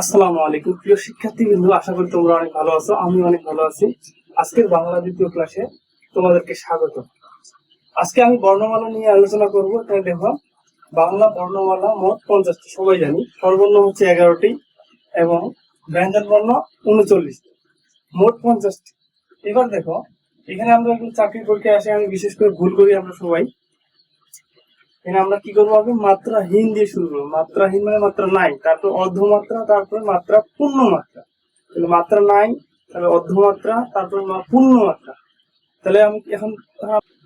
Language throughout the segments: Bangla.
আসসালামু আলাইকুম। প্রিয় শিক্ষার্থী বিন্দু, আশা করি তোমরা অনেক ভালো আছো, আমি অনেক ভালো আছি। আজকের বাংলা দ্বিতীয় ক্লাসে তোমাদেরকে স্বাগত। আজকে আমি বর্ণমালা নিয়ে আলোচনা করব। তাই দেখো, বাংলা বর্ণমালা মোট পঞ্চাশটি, সবাই জানি। সর্বর্ণ হচ্ছে এগারোটি এবং ব্যঞ্জন বর্ণ উনচল্লিশটি। মোট পঞ্চাশটি। এবার দেখো, এখানে আমরা একটু চাকরি পরীক্ষায় আসে, আমি বিশেষ করে ভুল করি আমরা সবাই। এখানে আমরা কি করব আগে? মাত্রাহীন দিয়ে শুরু করব। মাত্রাহীন মানে মাত্রা নাই, তারপর অর্ধমাত্রা, তারপরে মাত্রা পূর্ণ মাত্রা তাহলে মাত্রা নাই, তাহলে অর্ধমাত্রা, তারপরে পূর্ণ মাত্রা তাহলে আমি এখন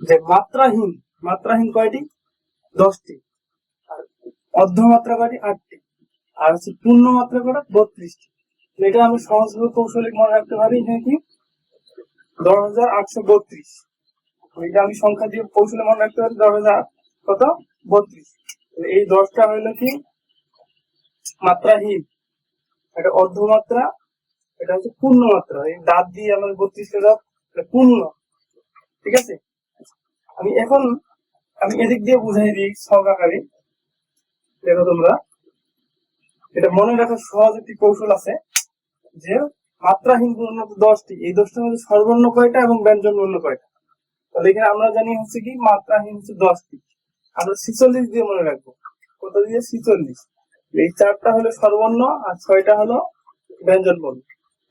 যে মাত্রাহীন মাত্রাহীন কয়টি? দশটি। আর অর্ধমাত্রা কয়টি? আটটি। আর হচ্ছে পূর্ণ মাত্রা কয়টা? বত্রিশটি। এটা আমি সহজভাবে কৌশলিক মনে রাখতে পারি এখানে কি? দশ হাজার আটশো বত্রিশ। এটা আমি সংখ্যা দিয়ে কৌশলে মনে রাখতে পারি, দশ হাজার কত? বত্রিশ। এই দশটা হইল কি? মাত্রাহীন। এটা অর্ধমাত্রা, এটা হচ্ছে পূর্ণ মাত্রা এই দাঁত দিয়ে আমাদের বত্রিশটা দাঁত পূর্ণ। ঠিক আছে? আমি এখন, আমি এদিক দিয়ে বুঝাই দিই ছক আকারে। দেখো তোমরা। এটা মনে রাখার সহজ একটি কৌশল আছে যে মাত্রাহীন পূর্ণ দশটি। এই দশটার মধ্যে সর্বর্ণ কয়টা এবং ব্যঞ্জন বর্ণ কয়টা? তাহলে এখানে আমরা জানি হচ্ছে কি, মাত্রাহীন হচ্ছে দশটি। আমরা ছিচল্লিশ দিয়ে মনে রাখব। কত দিয়ে? ছিচল্লিশ। এই চারটা হলো সর্বর্ণ আর ছয়টা হলো ব্যঞ্জন বর্ণ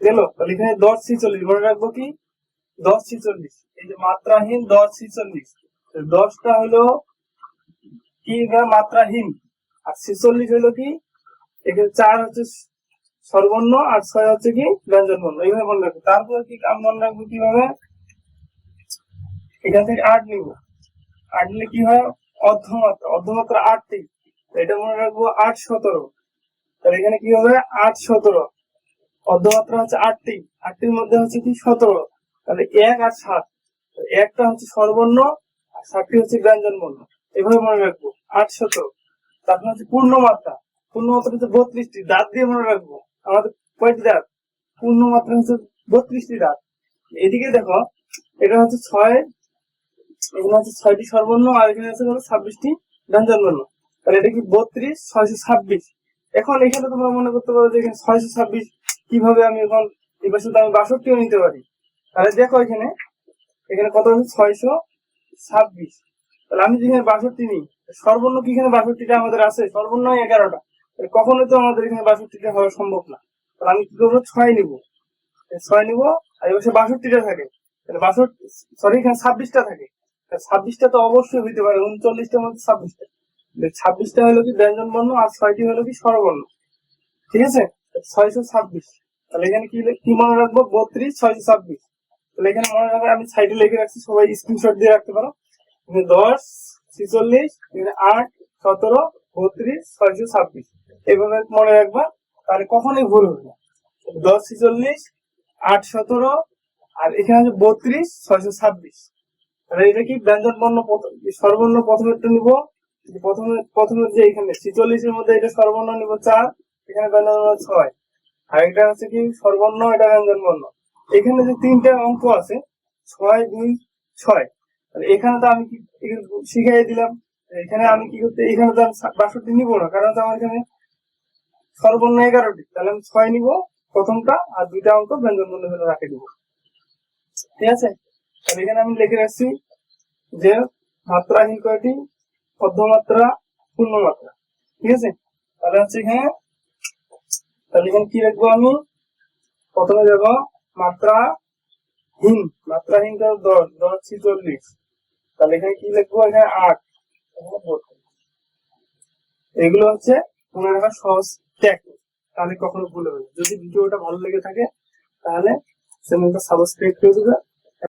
গেল? তাহলে এখানে দশ ছিচল্লিশ, মনে রাখব কি? দশ ছিচল্লিশ। এই যে মাত্রাহীন দশ ছিচল্লিশ। দশটা হলো কি মাত্রাহীন। আর ছিচল্লিশ হলো কি? এখানে চার হচ্ছে সর্বর্ণ আর ছয় হচ্ছে কি? ব্যঞ্জন বর্ণ এইভাবে মনে রাখব। তারপরে কি আমি মনে রাখব কীভাবে? এখান থেকে আট নিব। আট নিলে কি হয়? অর্ধমাত্রা অর্ধমাত্রা আটটি। এটা মনে রাখব আট সতেরো। তাহলে এখানে কি হবে? আট সতেরো। অর্ধমাত্রা হচ্ছে আটটি। আটটির মধ্যে হচ্ছে কি? সতেরো। তাহলে এক আর সাত। একটা হচ্ছে সর্বর্ণ, আর সাতটি হচ্ছে ব্যঞ্জন বর্ণ এভাবে মনে রাখব। আট সতেরো। তারপর হচ্ছে পূর্ণ মাত্রা পূর্ণ মাত্রা হচ্ছে বত্রিশটি দাঁত দিয়ে মনে রাখব। আমাদের কয়টি দাঁত? পূর্ণ মাত্রা হচ্ছে বত্রিশটি দাঁত। এদিকে দেখো, এটা হচ্ছে ছয় এখানে হচ্ছে ছয়টি সর্বর্ণ আর এখানে আছে হলো ছাব্বিশটি ব্যঞ্জন বর্ণ তাহলে এটা কি বত্রিশ, ছয়শো ছাব্বিশ? এখন এখানে তোমরা মনে করতে পারো যে এখানে ছয়শো ছাব্বিশ কীভাবে আমি এখন এই বছর আমি বাষট্টিও নিতে পারি। তাহলে দেখো এখানে এখানে কত হচ্ছে? ছয়শো ছাব্বিশ। তাহলে আমি যেখানে বাষট্টি নিই সর্বর্ণ কি এখানে বাষট্টিটা আমাদের আছে? সর্বর্ণ এগারোটা। কখনোই তো আমাদের এখানে বাষট্টিটা হওয়া সম্ভব না। তাহলে আমি কি করব? ছয় নিব। ছয় নিব, আর এই বছর বাষট্টিটা থাকে। বাষট্টি সরি এখানে ছাব্বিশটা থাকে। তা ছাব্বিশটা তো অবশ্যই হইতে পারে, উনচল্লিশটার মধ্যে ছাব্বিশটা। ছাব্বিশটা হলো কি ব্যঞ্জন বর্ণ আর ছয়টি হলো কি স্বরবর্ণ। ঠিক আছে? ছয়শো ছাব্বিশ। তাহলে এখানে কি কি মনে রাখব? বত্রিশ, ছয়শো ছাব্বিশ। তাহলে এখানে মনে রাখবে, আমি সাইডে লিখে রাখছি, সবাই স্ক্রিনশট দিয়ে রাখতে পারো। দশ, ছিচল্লিশ আট, সতেরো, বত্রিশ, ছয়শো ছাব্বিশ। এইভাবে মনে রাখবা, তাহলে কখনোই ভুল হবে না। দশ, ছিচল্লিশ, আট, সতেরো, আর এখানে আছে বত্রিশ, ছয়শো ছাব্বিশ। তাহলে এটা কি ব্যঞ্জন বর্ণ সর্বর্ণ প্রথমেরটা নিব। প্রথমে প্রথমে যে এখানে ছিচল্লিশের মধ্যে এটা সর্বর্ণ নিব চার, এখানে ব্যঞ্জন ছয়। আর এটা হচ্ছে কি সর্বর্ণ এটা ব্যঞ্জন বর্ণ। এখানে যে তিনটা অঙ্ক আছে, ছয় দুই ছয়, তাহলে এখানে তো আমি কি শিখাই দিলাম। এখানে আমি কি করতে, এখানে তো আমি বাষট্টি নিবো না, কারণ তো আমার এখানে সর্বর্ণ এগারোটি। তাহলে আমি ছয় নিব প্রথমটা, আর দুইটা অঙ্ক ব্যঞ্জন বর্ণ রাখে দিব। ঠিক আছে? তাহলে এখানে আমি লিখে রাখছি যে মাত্রাহীন কয়টি অর্ধমাত্রা পূর্ণমাত্রা। ঠিক আছে? তাহলে হচ্ছে এখানে তাহলে এখানে কি লিখব আমি? প্রথমে যাব মাত্রা হীন মাত্রাহীন কাজ দশ দশ ছিচল্লিশ তাহলে এখানে কি লিখব? এখানে আট। এগুলো হচ্ছে মনে রাখার সহজ টেকনিক তাহলে কখনো ভুল হবে যদি ভিডিওটা ভালো লেগে থাকে, তাহলে চ্যানেলটা সাবস্ক্রাইব করে দেবে।